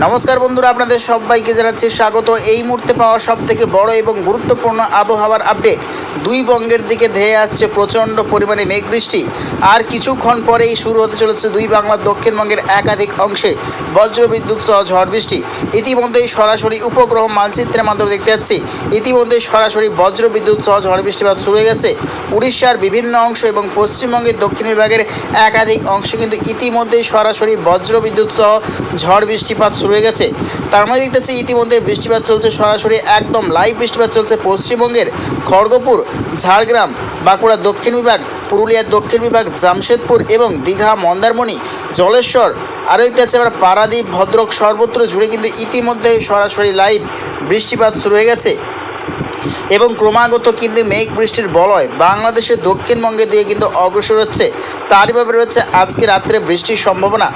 নমস্কার বন্ধুরা, আপনাদের সবাইকে জানাচ্ছি স্বাগত। এই মুহূর্তে পাওয়া সব থেকে বড় এবং গুরুত্বপূর্ণ আবহাওয়ার আপডেট। দুই বঙ্গের দিকে ধেয়ে আসছে প্রচণ্ড পরিমাণে মেঘ বৃষ্টি আর কিছুক্ষণ পরেই শুরু হতে চলেছে দুই বাংলার দক্ষিণবঙ্গের একাধিক অংশে বজ্রবিদ্যুৎ সহ ঝড় বৃষ্টি। ইতিমধ্যেই সরাসরি উপগ্রহ মানচিত্রের মাধ্যমে দেখতে যাচ্ছি। ইতিমধ্যেই সরাসরি বজ্রবিদ্যুৎ সহ ঝড় বৃষ্টিপাত শুরু হয়ে গেছে। উড়িষ্যার বিভিন্ন অংশ এবং পশ্চিমবঙ্গের দক্ষিণ বিভাগের একাধিক অংশ কিন্তু ইতিমধ্যেই সরাসরি বজ্রবিদ্যুৎ সহ ঝড় বৃষ্টিপাত শুরু হয়ে গেছে। তার মধ্যে দেখতেছি ইতিমধ্যে বৃষ্টিপাত চলছে সরাসরি একদম লাইভ বৃষ্টিপাত চলছে পশ্চিমবঙ্গের খড়গপুর, ঝাড়গ্রাম, বাঁকুড়া দক্ষিণ বিভাগ, পুরুলিয়ার দক্ষিণ বিভাগ, জামশেদপুর এবং দীঘা, মন্দারমণি, জলেশ্বর। আরও দেখতে আছে আমরা পারাদ্বীপ, ভদ্রক সর্বত্র জুড়ে কিন্তু ইতিমধ্যে সরাসরি লাইভ বৃষ্টিপাত শুরু হয়ে গেছে। এবং ক্রমাগত কিন্তু মেঘ বৃষ্টির বলয় বাংলাদেশের দক্ষিণবঙ্গে দিয়ে কিন্তু অগ্রসর হচ্ছে। তারই ভাবে রয়েছে আজকে রাত্রে বৃষ্টির সম্ভাবনা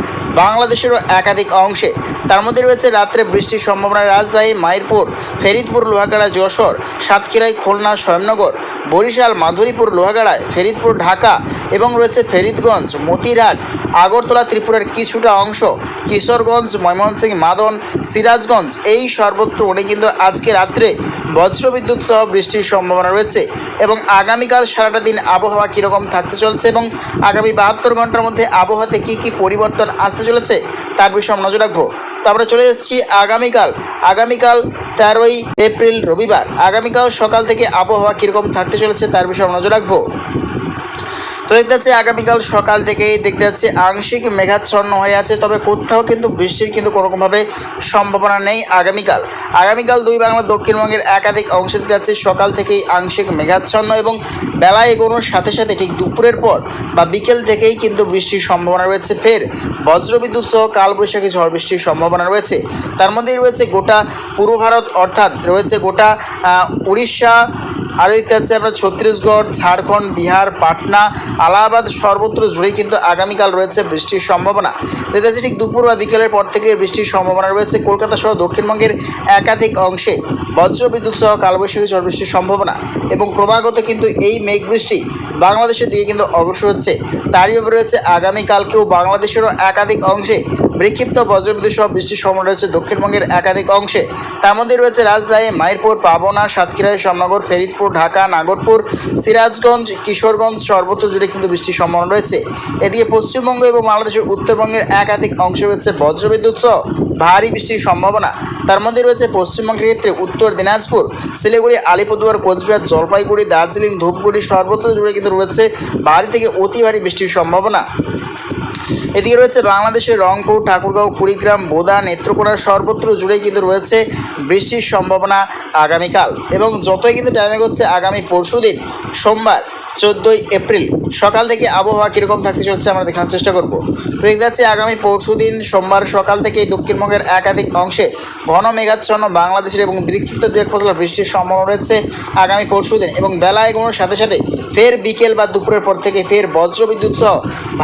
বাংলাদেশেরও একাধিক অংশে। তার মধ্যে রয়েছে রাত্রে বৃষ্টির সম্ভাবনা রাজশাহী মায়েরপুর ফেরিদপুর, লোহাগাড়া, যশোর সাতক্ষীরাই খুলনা, স্বয়ংনগর, বরিশাল, মাধুরীপুর, লোহাগাড়ায় ফেরিদপুর, ঢাকা এবং রয়েছে ফেরিদগঞ্জ, মতিরহাট, আগরতলা, ত্রিপুরার কিছুটা অংশ, কিশোরগঞ্জ, ময়মনসিংহ, মাদন, সিরাজগঞ্জ এই সর্বত্র উনি কিন্তু আজকে রাত্রে বজ্রবিদ্যুৎ সহ বৃষ্টির সম্ভাবনা রয়েছে এবং আগামীকাল সারাটা দিন আবহাওয়া কীরকম থাকতে চলছে এবং আগামী বাহাত্তর ঘণ্টার মধ্যে আবহাওয়াতে কী কী পরিবর্তন আসতে চলেছে তার বিষয়ে আমরা নজর রাখব। তো আমরা চলে এসেছি আগামীকাল। আগামীকাল তেরোই এপ্রিল রবিবার। আগামীকাল সকাল থেকে আবহাওয়া কীরকম থাকতে চলেছে তার বিষয়ে আমরা নজর রাখব। তো দেখতে যাচ্ছে আগামীকাল সকাল থেকেই দেখতে যাচ্ছে আংশিক মেঘাচ্ছন্ন হয়ে আছে, তবে কোথাও কিন্তু বৃষ্টির কিন্তু কোনোরকমভাবে সম্ভাবনা নেই আগামীকাল। আগামীকাল দুই বাংলার দক্ষিণবঙ্গের একাধিক অংশ দেখতে যাচ্ছে সকাল থেকেই আংশিক মেঘাচ্ছন্ন এবং বেলা এগোনোর সাথে সাথে ঠিক দুপুরের পর বা বিকেল থেকেই কিন্তু বৃষ্টির সম্ভাবনা রয়েছে। ফের বজ্রবিদ্যুৎ সহ কালবৈশাখী ঝড় বৃষ্টির সম্ভাবনা রয়েছে। তার মধ্যেই রয়েছে গোটা পূর্ব ভারত, অর্থাৎ রয়েছে গোটা উড়িষ্যা আর দেখতে পাচ্ছি আমরা ছত্তিশগড়, ঝাড়খণ্ড, বিহার, পাটনা, আলাহাবাদ সর্বত্র জুড়েই কিন্তু আগামীকাল রয়েছে বৃষ্টির সম্ভাবনা। দেখতে ঠিক দুপুর বা বিকেলের পর থেকে বৃষ্টির সম্ভাবনা রয়েছে কলকাতা সহ দক্ষিণবঙ্গের একাধিক অংশে। বজ্রবিদ্যুৎ সহ কালবৈশাখী ঝড় বৃষ্টির সম্ভাবনা এবং ক্রমাগত কিন্তু এই মেঘ বৃষ্টি বাংলাদেশের দিকে কিন্তু অগ্রসর হচ্ছে। তারই রয়েছে আগামীকালকেও বাংলাদেশেরও একাধিক অংশে বিক্ষিপ্ত বজ্রবিদ্যুৎ সহ বৃষ্টির সম্ভাবনা রয়েছে দক্ষিণবঙ্গের একাধিক অংশে। তার মধ্যে রয়েছে রাজশাহী মায়েরপুর, পাবনা সাতক্ষীরায় শ্যামনগর, ফরিদপুর ঢাকা, নাগরপুর, সিরাজগঞ্জ, কিশোরগঞ্জ, সর্বত্র জুড়ে কিন্তু বৃষ্টির সম্ভাবনা রয়েছে। এদিকে পশ্চিমবঙ্গ এবং বাংলাদেশের উত্তরবঙ্গের একাধিক অংশে রয়েছে বজ্রবিদ্যুৎ সহ ভারী বৃষ্টির সম্ভাবনা। তার মধ্যে রয়েছে পশ্চিমবঙ্গের ক্ষেত্রে উত্তর দিনাজপুর, শিলিগুড়ি, আলিপুরদুয়ার, কোচবিহার, জলপাইগুড়ি, দার্জিলিং, ধূপগুড়ি সর্বত্র জুড়ে কিন্তু রয়েছে ভারী থেকে অতি ভারী বৃষ্টির সম্ভাবনা। এদিকে রয়েছে বাংলাদেশের রংপুর, ঠাকুরগাঁও, কুড়িগ্রাম, বোদা, নেত্রকোনা সর্বত্র জুড়ে কিন্তু রয়েছে বৃষ্টির সম্ভাবনা আগামীকাল। এবং যতই কিন্তু টাইমে হচ্ছে আগামী পরশু দিন সোমবার চোদ্দোই এপ্রিল। সকাল থেকে আবহাওয়া কীরকম থাকতে চলছে আমরা দেখানোর চেষ্টা করব। তো দেখতে যাচ্ছে আগামী পরশু দিন সোমবার সকাল থেকেই দক্ষিণবঙ্গের একাধিক অংশে ঘন মেঘাচ্ছন্ন বাংলাদেশের এবং বিক্ষিপ্ত দু এক বৃষ্টির সম্ভাবনা রয়েছে আগামী পরশু দিন এবং বেলা এগোনোর সাথে সাথে ফের বিকেল বা দুপুরের পর থেকে ফের বজ্রবিদ্যুৎ সহ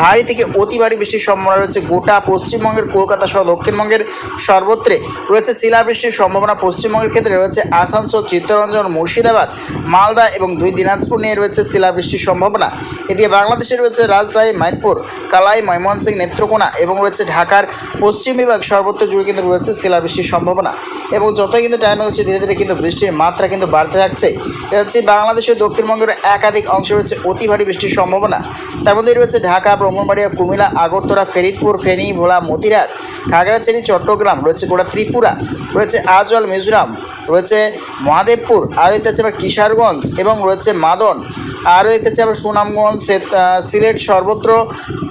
ভারী থেকে অতি ভারী বৃষ্টির সম্ভাবনা রয়েছে গোটা পশ্চিমবঙ্গের, কলকাতা সহ দক্ষিণবঙ্গের সর্বত্রে। রয়েছে শিলাবৃষ্টির সম্ভাবনা পশ্চিমবঙ্গের ক্ষেত্রে রয়েছে আসানসোল, চিত্তরঞ্জন, মুর্শিদাবাদ, মালদা এবং দুই দিনাজপুর নিয়ে রয়েছে শিলাবৃষ্টির সম্ভাবনা। এদিকে বাংলাদেশে রয়েছে রাজশাহী মাইরপুর কালাই, ময়মনসিংহ, নেত্রকোনা এবং রয়েছে ঢাকার পশ্চিম বিভাগ। সর্বত্র জুড়ে কিন্তু রয়েছে শিলাবৃষ্টির সম্ভাবনা এবং যতই কিন্তু টাইমে হচ্ছে, ধীরে ধীরে কিন্তু বৃষ্টির মাত্রা কিন্তু বাড়তে থাকছে। হচ্ছে বাংলাদেশের দক্ষিণবঙ্গের একাধিক অংশে রয়েছে অতি ভারী বৃষ্টির সম্ভাবনা। তার মধ্যে রয়েছে ঢাকা ব্রহ্মবাড়িয়া কুমিল্লা, আগরতলা, ফেরিদপুর, ফেনী, ভোলা, মতিরাট, খাগড়াছড়ি, চট্টগ্রাম, রয়েছে গোটা ত্রিপুরা, রয়েছে আজল মিজোরাম, রয়েছে মহাদেবপুর পাচ্ছি আবার কিশোরগঞ্জ এবং রয়েছে মাদন। আর দেখতে পাচ্ছি আমরা সুনামগঞ্জ সিলেট সর্বত্র।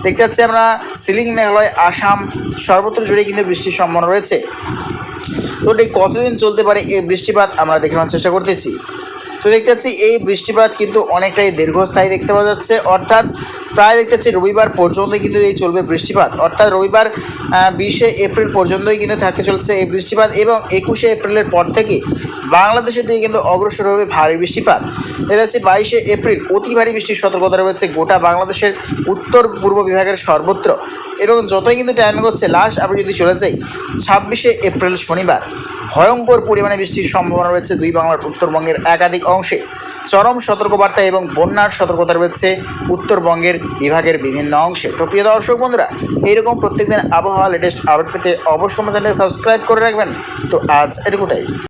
দেখতে পাচ্ছি আমরা সিলিং মেঘালয়, আসাম সর্বত্র জুড়ে কিন্তু বৃষ্টির সম্ভাবনা রয়েছে। তো ঠিক কতদিন চলতে পারে এই বৃষ্টিপাত আমরা দেখানোর চেষ্টা করতেছি। তো দেখতে পাচ্ছি এই বৃষ্টিপাত কিন্তু অনেকটাই দীর্ঘস্থায়ী দেখতে পাওয়া যাচ্ছে। অর্থাৎ প্রায় দেখতে পাচ্ছি রবিবার পর্যন্তই কিন্তু এই চলবে বৃষ্টিপাত। অর্থাৎ রবিবার বিশে এপ্রিল পর্যন্তই কিন্তু থাকতে চলছে এই বৃষ্টিপাত এবং একুশে এপ্রিলের পর থেকে বাংলাদেশের দিকে কিন্তু অগ্রসর হবে ভারী বৃষ্টিপাত। দেখা যাচ্ছে বাইশে এপ্রিল অতি ভারী বৃষ্টির সতর্কতা রয়েছে গোটা বাংলাদেশের উত্তর পূর্ব বিভাগের সর্বত্র এবং যতই কিন্তু টাইমিং হচ্ছে লাস্ট আমরা যদি চলে যাই, ছাব্বিশে এপ্রিল শনিবার, ভয়ঙ্কর পরিমাণে বৃষ্টির সম্ভাবনা রয়েছে দুই বাংলার উত্তরবঙ্গের একাধিক অংশে। চরম সতর্কবার্তা এবং বন্যার সতর্কতা রয়েছে উত্তরবঙ্গের বিভাগের বিভিন্ন অংশে। তো প্রিয় দর্শক বন্ধুরা, এইরকম প্রত্যেকদিন আবহাওয়া লেটেস্ট আপডেট পেতে অবশ্যই চ্যানেলকে সাবস্ক্রাইব করে রাখবেন। তো আজ এটুকুটাই।